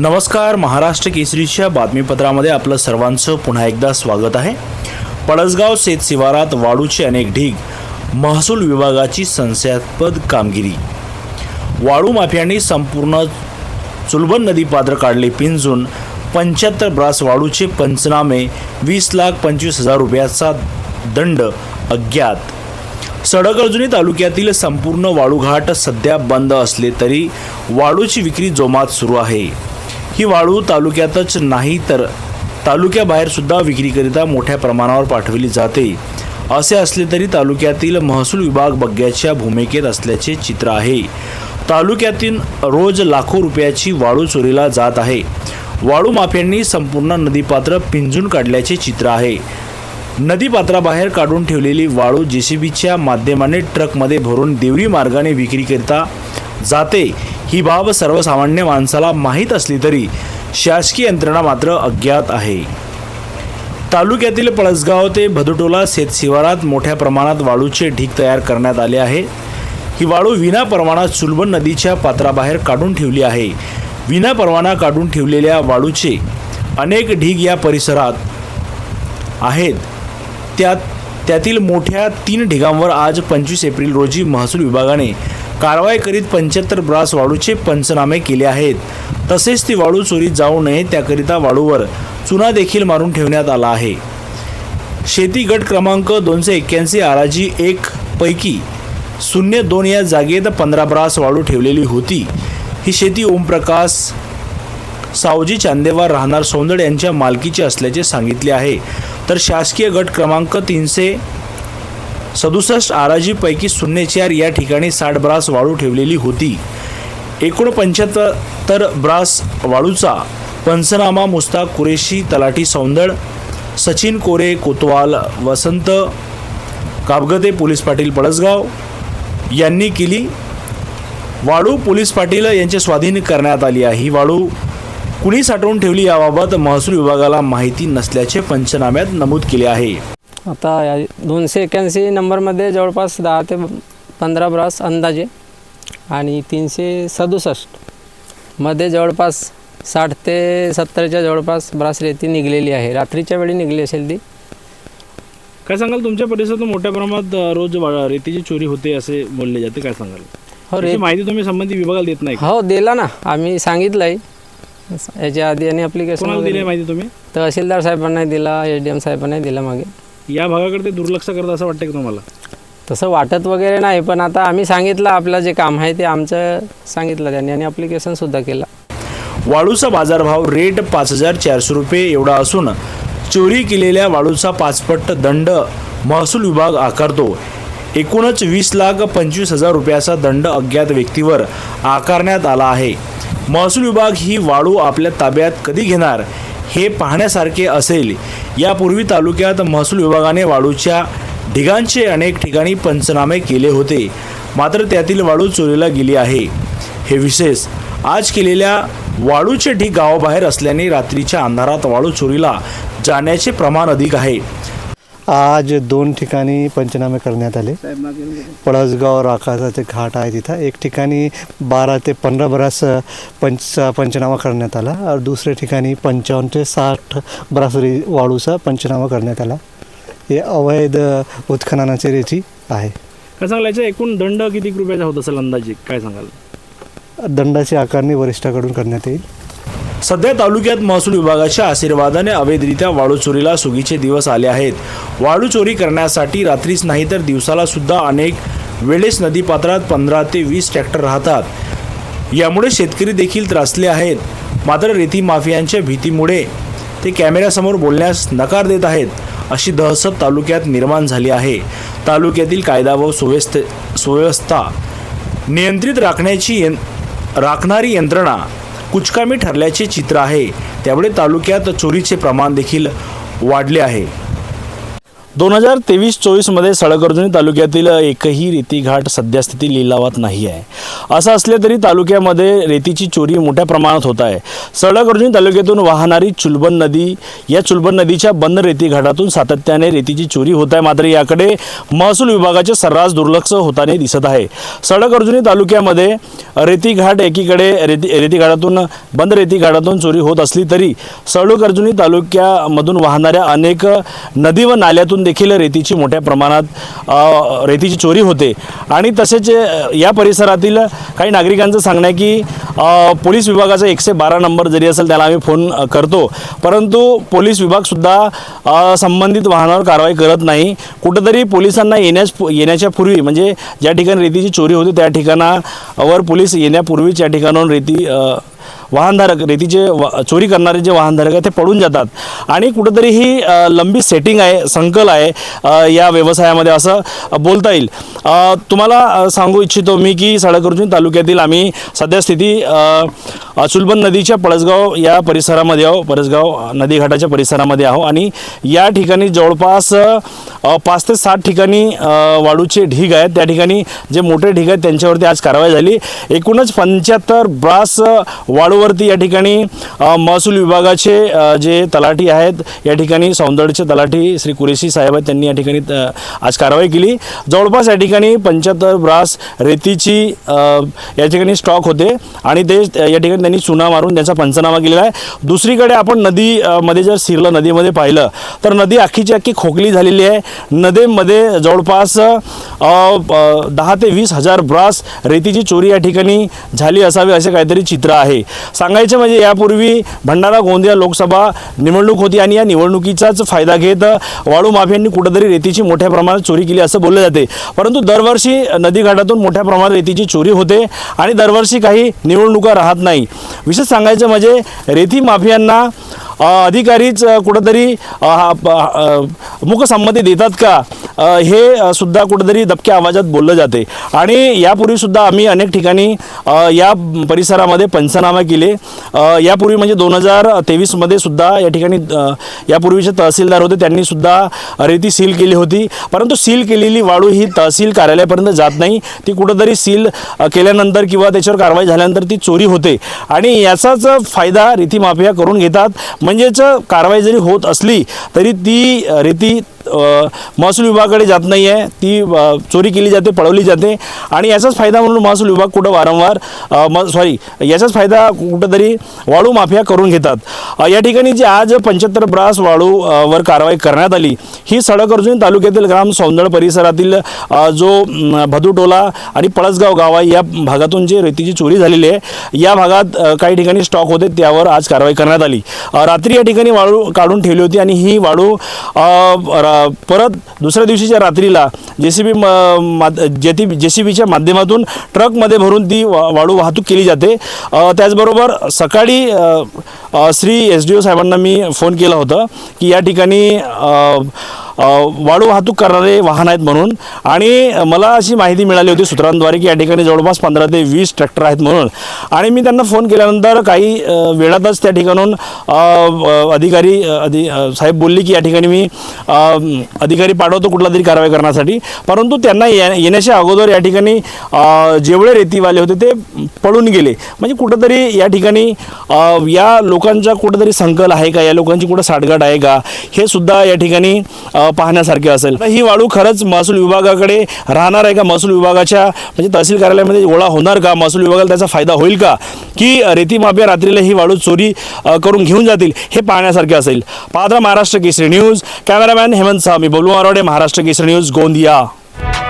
नमस्कार महाराष्ट्र केसरीच्या बातमीपत्रामध्ये आपलं सर्वांचं पुन्हा एकदा स्वागत आहे. पळसगाव शेत शिवारात वाळूचे अनेक ढीग महसूल विभागाची संशयास्पद कामगिरी. वाळू माफियांनी संपूर्ण चुलबन नदी पात्र काढले पिंजून पंच्याहत्तर ब्रास वाळूचे पंचनामे वीस लाख पंचवीस हजार रुपयाचा दंड अज्ञात. सडकअर्जुनी तालुक्यातील संपूर्ण वाळूघाट सध्या बंद असले तरी वाळूची विक्री जोमात सुरू आहे. ही वाळू तालुक्यातच नाही तर तालुक्याबाहेर सुद्धा विक्रीकरिता मोठ्या प्रमाणावर पाठवली जाते. असे असले तरी तालुक्यातील महसूल विभाग बग्ग्याच्या भूमिकेत असल्याचे चित्र आहे. तालुक्यातील रोज लाखो रुपयाची वाळू चोरीला जात आहे. वाळू माफ्यांनी संपूर्ण नदीपात्र पिंजून काढल्याचे चित्र आहे. नदीपात्राबाहेर काढून ठेवलेली वाळू जेसीबीच्या माध्यमाने ट्रकमध्ये भरून देवरी मार्गाने विक्रीकरिता जाते. ही बाब सर्वसामान्य माणसाला माहीत असली तरी शासकीय यंत्रणा मात्र अज्ञात आहे. तालुक्यातील पळसगाव ते भदुटोला शेतशिवारात मोठ्या प्रमाणात वाळूचे ढीग तयार करण्यात आले आहे. ही वाळू विना परवाना चुलबन नदीच्या पात्राबाहेर काढून ठेवली आहे. विना परवाना काढून ठेवलेल्या वाळूचे अनेक ढीग या परिसरात आहेत. त्यात त्यातील मोठ्या तीन ढिगांवर आज पंचवीस एप्रिल रोजी महसूल विभागाने कारवाई करीत पंच्याहत्तर ब्रास वाळूचे पंचनामे केले आहेत. तसेच ती वाळू चोरीत जाऊ नये त्याकरिता वाळूवर चुना देखील मारून ठेवण्यात आला आहे. शेती गट क्रमांक दोनशे एक्क्याऐंशी आराजी एक पैकी शून्य दोन या जागेत पंधरा ब्रास वाळू ठेवलेली होती. ही शेती ओमप्रकाश सावजी चांदेवार राहणार सौंदड यांच्या मालकीची असल्याचे सांगितले आहे. तर शासकीय गट क्रमांक तीनशे सदुसष्ट आराजीपैकी शून्य चार या ठिकाणी साठ ब्रास वाळू ठेवलेली होती. एकोणपंच्याहत्तर ब्रास वाळूचा पंचनामा मुस्ताक कुरेशी तलाठी सौंदळ सचिन कोरे कोतवाल वसंत काबगते पोलीस पाटील पळसगाव यांनी केली. वाळू पोलीस पाटील यांच्या स्वाधीन करण्यात आली आहे. ही वाळू कुणी साठवून ठेवली याबाबत महसूल विभागाला माहिती नसल्याचे पंचनाम्यात नमूद केले आहे. आता या दोनशे एक्याऐंशी नंबरमध्ये जवळपास दहा ते पंधरा ब्रास अंदाजे आणि तीनशे सदुसष्टमध्ये जवळपास साठ ते सत्तरच्या जवळपास ब्रास रेती निघलेली आहे. रात्रीच्या वेळी निघली असेल ती. काय सांगाल? तुमच्या परिसरात मोठ्या प्रमाणात रोज रेतीची चोरी होते असे बोलले जाते. काय सांगाल? हो रे माहिती तुम्ही संबंधित विभागाला देत नाही? हो दिला ना. आम्ही सांगितलं आहे याच्या आधी आणि कोणाला दिली माहिती तुम्ही? तहसीलदार साहेबांनाही दिला एस डी एम साहेबांनाही दिला मागे. या भागाकडे ते दुर्लक्ष करत असं वाटतं का तुम्हाला? तसं वाटत वगैरे नाही पण आता आम्ही सांगितलं आपलं जे काम आहे ते आमचं सांगितलं त्यांनी आणि ॲप्लिकेशनसुद्धा केलं. वाळूचा बाजारभाव रेट पाच हजार चारशे रुपये एवढा असून चोरी केलेल्या वाळूचा पाचपट दंड महसूल विभाग आकारतो. एकूणच वीस लाख पंचवीस हजार रुपयाचा दंड अज्ञात व्यक्तीवर आकारण्यात आला आहे. महसूल विभाग ही वाळू आपल्या ताब्यात कधी घेणार हे पाहण्यासारखे असेल. यापूर्वी तालुक्यात महसूल विभागाने वाळूच्या ढिगांचे अनेक ठिकाणी पंचनामे केले होते. मात्र त्यातील वाळू चोरीला गेली आहे. हे विशेष आज केलेल्या वाळूचे ढीग गावाबाहेर असल्याने रात्रीच्या अंधारात वाळू चोरीला जाण्याचे प्रमाण अधिक आहे. आज दोन ठिकाणी पंचनामे करण्यात आले. पळसगाव राखाचा घाट आहे तिथं. एक ठिकाणी बारा ते पंधरा बरास पंच पंचनामा करण्यात आला. और दुसऱ्या ठिकाणी पंचावन्न ते साठ बरास रे वाळूचा पंचनामा करण्यात आला. हे अवैध उत्खननाची रेती आहे. काय सांगाल याचा एकूण दंड किती रुपयाचा होत असेल अंदाजे? काय सांगाल? दंडाची आकारणी वरिष्ठाकडून करण्यात येईल. सध्या तालुक्यात महसूल विभागाच्या आशीर्वादाने अवैधरित्या वाळू चोरीला सुगीचे दिवस आले आहेत. वाळू चोरी करण्यासाठी रात्रीच नाही तर दिवसाला सुद्धा अनेक वेळेस नदीपात्रात पंधरा ते वीस ट्रॅक्टर राहतात. यामुळे शेतकरी देखील त्रासले आहेत. मात्र रेती माफियांच्या भीतीमुळे ते कॅमेऱ्यासमोर बोलण्यास नकार देत आहेत अशी दहशत तालुक्यात निर्माण झाली आहे. तालुक्यातील कायदा व सुव्यवस्थ सुव्यवस्था नियंत्रित राखण्याची यं राखणारी यंत्रणा कुचकामी ठरल्याचे चित्र आहे. त्यामुळे तालुक्यात चोरीचे प्रमाण देखील वाढले आहे. दोन हजार तेवीस चोवीसमध्ये सळकर्जुनी तालुक्यातील एकही रेतीघाट सध्यास्थिती लिलावात नाही आहे. असं असले तरी तालुक्यामध्ये रेतीची चोरी मोठ्या प्रमाणात होत आहे. सळकर्जुनी तालुक्यातून वाहणारी चुलबन नदी या चुलबन नदीच्या बंद रेतीघाटातून सातत्याने रेतीची चोरी होत आहे. मात्र याकडे महसूल विभागाचे सर्रास दुर्लक्ष होताना दिसत आहे. सळकर्जुनी तालुक्यामध्ये रेतीघाट एकीकडे रेती रेतीघाटातून बंद रेतीघाटातून चोरी होत असली तरी सळूक अर्जुनी तालुक्यामधून वाहणाऱ्या अनेक नदी व नाल्यातून देखील रेतीची मोठ्या प्रमाणात रेतीची चोरी होते. आणि तसेच या परिसरातील काही नागरिकांचं सांगणं आहे की पोलीस विभागाचा एकशे बारा नंबर जरी असेल त्याला आम्ही फोन करतो. परंतु पोलीस विभागसुद्धा संबंधित वाहनावर कारवाई करत नाही. कुठंतरी पोलिसांना येण्यास येण्याच्या पूर्वी म्हणजे ज्या ठिकाणी रेतीची चोरी होती त्या ठिकाणावर पोलीस येण्यापूर्वीच या ठिकाणाहून रेती वाहनधारक रेतीचे वा चोरी करणारे जे वाहनधारक आहेत ते पडून जातात. आणि कुठंतरी ही लंबी सेटिंग आहे संकल आहे या व्यवसायामध्ये असं बोलता येईल. तुम्हाला सांगू इच्छितो मी की सडकर्जुनी तालुक्यातील आम्ही सध्या स्थिती चुलबन नदीच्या पळसगाव या परिसरामध्ये आहो परसगाव नदीघाटाच्या परिसरामध्ये आहो आणि या ठिकाणी जवळपास पाच ते सात ठिकाणी वाळूचे ढीग आहेत. त्या ठिकाणी जे मोठे ढीग आहेत त्यांच्यावरती आज कारवाई झाली. एकूणच पंच्याहत्तर ब्रास वाळूवरती या ठिकाणी महसूल विभागाचे जे तलाठी आहेत या ठिकाणी सौंदर्यचे तलाठी श्री कुरेशी साहेब आहेत त्यांनी या ठिकाणी आज कारवाई केली. जवळपास या ठिकाणी पंच्याहत्तर ब्रास रेतीची या ठिकाणी स्टॉक होते आणि ते या ठिकाणी त्यांनी चुना मारून त्यांचा पंचनामा केलेला आहे. दुसरीकडे आपण नदीमध्ये जर शिरलं नदीमध्ये पाहिलं तर नदी अख्खीची अख्खी खोकली झालेली आहे. नदीमध्ये जवळपास दहा ते वीस हजार ब्रास रेतीची चोरी या ठिकाणी झाली असावी असे काहीतरी चित्र आहे. सांगायचं म्हणजे यापूर्वी भंडारा गोंदिया लोकसभा निवडणूक होती आणि या निवडणुकीचाच फायदा घेत वाळू माफियांनी कुठंतरी रेतीची मोठ्या प्रमाणात चोरी केली असं बोललं जाते. परंतु दरवर्षी नदीघाटातून मोठ्या प्रमाणात रेतीची चोरी होते आणि दरवर्षी काही निवडणुका राहत नाही. विशेष सांगायचं म्हणजे रेती माफियांना अधिकारीच कुठंतरी मुखसंमती देतात का? हे सुद्धा कुठंतरी दबक्या आवाजात बोललं जाते. आणि यापूर्वीसुद्धा आम्ही अनेक ठिकाणी या परिसरामध्ये पंचनामा केले. यापूर्वी म्हणजे दोन हजार तेवीसमध्ये सुद्धा या ठिकाणी यापूर्वीचे तहसीलदार होते त्यांनी सुद्धा रेती सील केली होती. परंतु सील केलेली वाळू ही तहसील कार्यालयापर्यंत जात नाही. ती कुठंतरी सील केल्यानंतर किंवा त्याच्यावर कारवाई झाल्यानंतर ती चोरी होते. आणि याचाच फायदा रेती माफिया करून घेतात. म्हणजेच कारवाई जरी होत असली तरी ती रीती महसूल विभागाकडे जात नाही आहे ती चोरी केली जाते पळवली जाते. आणि याचाच फायदा म्हणून महसूल विभाग कुठं वारंवार म सॉरी याचाच फायदा कुठंतरी वाळू माफिया करून घेतात. या ठिकाणी जी आज पंच्याहत्तर ब्रास वाळू वर कारवाई करण्यात आली ही सडक अर्जुन तालुक्यातील ग्राम सौंदळ परिसरातील जो भदुटोला आणि पळसगाव गाव आहे या भागातून जे रेतीची चोरी झालेली आहे या भागात काही ठिकाणी स्टॉक होते त्यावर आज कारवाई करण्यात आली. रात्री या ठिकाणी वाळू काढून ठेवली होती आणि ही वाळू परत दुसऱ्या दिवशीच्या रात्रीला जे सी बी जेती जे सी बीच्या माध्यमातून ट्रकमध्ये भरून ती वा वाळू वाहतूक केली जाते. त्याचबरोबर सकाळी श्री एस डी ओ साहेबांना मी फोन केला होता की या ठिकाणी वाळू वाहतूक करणारे वाहन आहेत म्हणून. आणि मला अशी माहिती मिळाली होती सूत्रांद्वारे की या ठिकाणी जवळपास पंधरा ते वीस ट्रॅक्टर आहेत म्हणून. आणि मी त्यांना फोन केल्यानंतर काही वेळातच त्या ठिकाणून अधिकारी अधि साहेब बोलले की या ठिकाणी मी अधिकारी पाठवतो कुठला तरी कारवाई करण्यासाठी. परंतु त्यांना ये येण्याच्या अगोदर या ठिकाणी जेवढे रेतीवाले होते ते पळून गेले. म्हणजे कुठंतरी या ठिकाणी या लोकांचा कुठंतरी संकल आहे का? या लोकांची कुठं साठगाठ आहे का? हे सुद्धा या ठिकाणी पाहण्यासारखे असेल. ही वाळू खरंच महसूल विभागाकडे राहणार आहे का? महसूल विभागाच्या म्हणजे तहसील कार्यालयामध्ये गोळा होणार का? महसूल विभागाला त्याचा फायदा होईल का? की रेती माफिया रात्रीला ही वाळू चोरी करून घेऊन जातील हे पाहण्यासारखे असेल. पाहता Maharashtra Kesari news. Cameraman Hemant Sami Bolu Arode Maharashtra Kesari news Gondia. Bye.